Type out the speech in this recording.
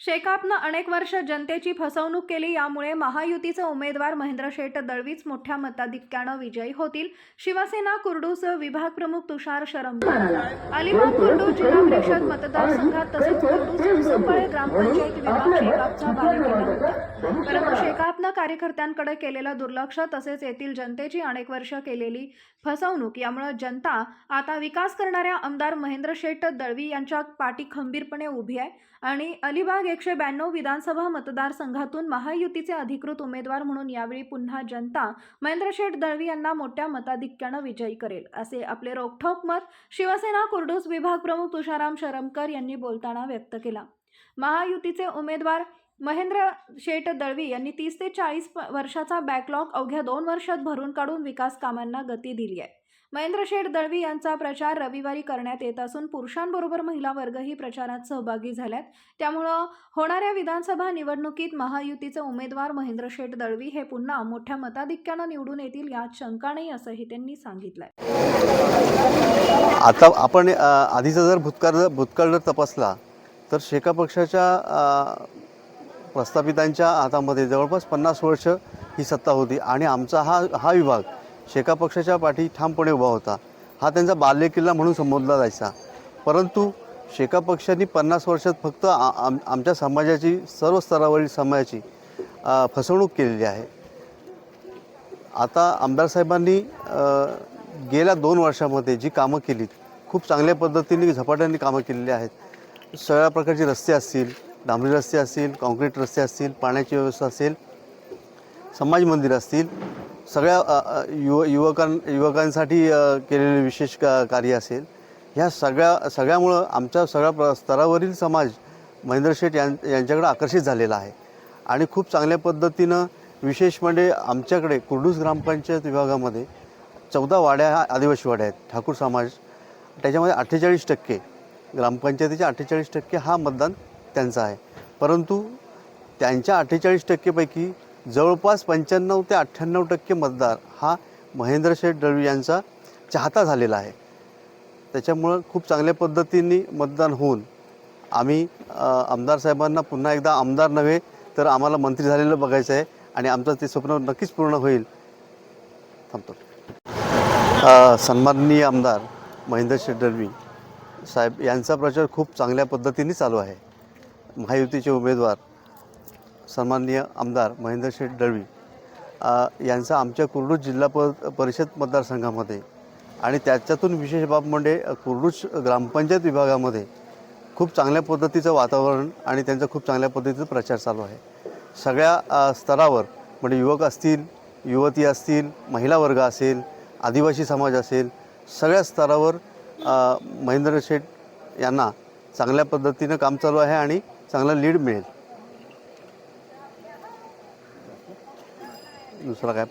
शेकापनं अनेक वर्ष जनतेची फसवणूक केली यामुळे महायुतीचे उमेदवार महेंद्र शेठ दळवीच मोठ्या मताधिक्यानं विजयी होतील. शिवसेना कुर्डूस विभाग प्रमुख तुषार शरमकर अलिबाग कुर्डू जिल्हा परिषद मतदारसंघात तसेच कुर्डू संपळे ग्रामपंचायत विभाग शेकापचा बालेकिल्ला होता. परंतु शेकापनं कार्यकर्त्यांकडे केलेलं दुर्लक्ष तसेच येथील जनतेची अनेक वर्ष केलेली फसवणूक यामुळे जनता आता विकास करणाऱ्या आमदार महेंद्र शेठ दळवी यांच्या पाठी खंबीरपणे उभी आहे. आणि अलिबाग एकशे ब्याण्णव विधानसभा मतदारसंघातून महायुतीचे अधिकृत उमेदवार म्हणून यावेळी पुन्हा जनता महेंद्र शेठ दळवी यांना मोठ्या मताधिक्यानं विजयी करेल असे आपले रोखठोक मत शिवसेना कुर्डूस विभाग प्रमुख तुषाराम शरमकर यांनी बोलताना व्यक्त केला. महायुतीचे उमेदवार महेंद्र शेट दळवी यांनी तीस ते चाळीस वर्षाचा बॅकलॉग अवघ्या दोन वर्षात भरून काढून विकास कामांना गती दिली आहे. महेंद्र शेठ दळवी यांचा प्रचार रविवारी करण्यात येत असून पुरुषांबरोबर महिला वर्गही प्रचारात सहभागी झाल्यात. त्यामुळं होणाऱ्या विधानसभा निवडणुकीत महायुतीचे उमेदवार महेंद्र शेठ दळवी हे पुन्हा मोठ्या मताधिक्यानं निवडून येतील यात शंका नाही असंही त्यांनी सांगितलंय. आता आपण आधीचा जर भूतकाळ भूतकाळ जर तपासला तर शेका पक्षाच्या प्रस्थापितांच्या हातामध्ये जवळपास पन्नास वर्ष ही सत्ता होती आणि आमचा हा हा विभाग शेका पक्षाच्या पाठी ठामपणे उभा होता. हा त्यांचा बाल्यकिल्ला म्हणून संबोधला जायचा. परंतु शेका पक्षांनी पन्नास वर्षात फक्त आ- आम आमच्या समाजाची सर्व स्तरावरील समाजाची फसवणूक केलेली आहे. आता आमदार साहेबांनी गेल्या दोन वर्षामध्ये जी कामं केलीत खूप चांगल्या पद्धतीने झपाट्याने कामं केलेली आहेत. सगळ्या प्रकारचे रस्ते असतील डांबरी रस्ते असतील कॉन्क्रीट रस्ते असतील पाण्याची व्यवस्था असेल समाज मंदिर असतील सगळ्या युव युवकां युवकांसाठी केलेले विशेष का कार्य असेल ह्या सगळ्या सगळ्यामुळं आमच्या सगळ्या प्र स्तरावरील समाज महेंद्र शेठ यां यांच्याकडे आकर्षित झालेला आहे. आणि खूप चांगल्या पद्धतीनं विशेष म्हणजे आमच्याकडे कुर्डूस ग्रामपंचायत विभागामध्ये चौदा वाड्या ह्या आदिवासी वाड्या आहेत ठाकूर समाज. त्याच्यामध्ये अठ्ठेचाळीस टक्के ग्रामपंचायतीचे अठ्ठेचाळीस टक्के हा मतदान त्यांचा आहे. परंतु त्यांच्या अठ्ठेचाळीस टक्केपैकी जवळपास पंच्याण्णव ते अठ्ठ्याण्णव टक्के मतदार हा महेंद्रशेठ दळवी यांचा चाहता झालेला आहे. त्याच्यामुळं खूप चांगल्या पद्धतीने मतदान होऊन आम्ही आमदार साहेबांना पुन्हा एकदा आमदार नव्हे तर आम्हाला मंत्री झालेलं बघायचं आहे आणि आमचं ते स्वप्न नक्कीच पूर्ण होईल. थांबतो. सन्माननीय आमदार महेंद्र शेठ दळवी साहेब यांचा प्रचार खूप चांगल्या पद्धतीने चालू आहे. महायुतीचे उमेदवार सन्माननीय आमदार महेंद्र शेठ दळवी यांचा आमच्या कुर्डूज जिल्हा प परिषद मतदारसंघामध्ये आणि त्याच्यातून विशेष बाब म्हणजे कुर्डूज ग्रामपंचायत विभागामध्ये खूप चांगल्या पद्धतीचं वातावरण आणि त्यांचा खूप चांगल्या पद्धतीचा प्रचार चालू आहे. सगळ्या स्तरावर म्हणजे युवक असतील युवती असतील महिला वर्ग असेल आदिवासी समाज असेल सगळ्या स्तरावर महेंद्र शेठ यांना चांगल्या पद्धतीनं काम चालू आहे आणि चांगला लीड मिळेल. दुसरा काय